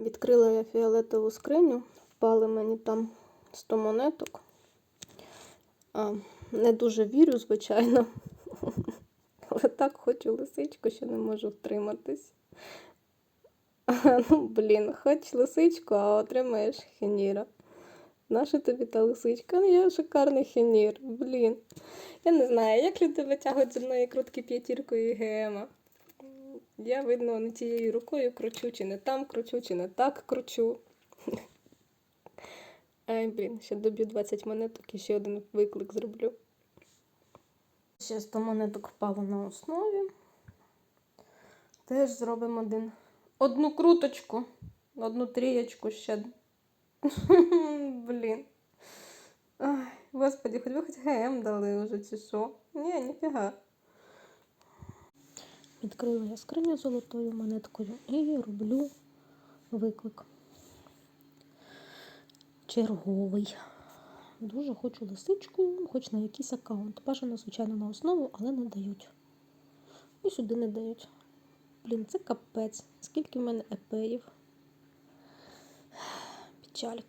Відкрила я фіолетову скриню, впали мені там 100 монеток. А, не дуже вірю, звичайно. Але так хочу лисичку, що не можу втриматись. А, ну, блін, хоч лисичку, а отримаєш хеніра. Наша тобі та лисичка? Ну, я шикарний хенір, блін. Я не знаю, як люди витягують зі мною крутки п'ятіркою і ГМа. Я, видно, не тією рукою кручу, чи не там кручу, чи не так кручу. Ай, блін, ще доб'ю 20 монеток і ще один виклик зроблю. Ще 100 монеток впало на основі. Теж зробимо один. Одну круточку, одну трієчку ще. Блін. Ай, господи, хоч би хоч ГМ дали вже чи що. Ні, ніфіга. Відкрила я скриню золотою монеткою і роблю виклик. Черговий. Дуже хочу лисичку, хоч на якийсь аккаунт. Бажано, звичайно, на основу, але не дають. І сюди не дають. Блін, це капець. Скільки в мене епеїв. Печаль.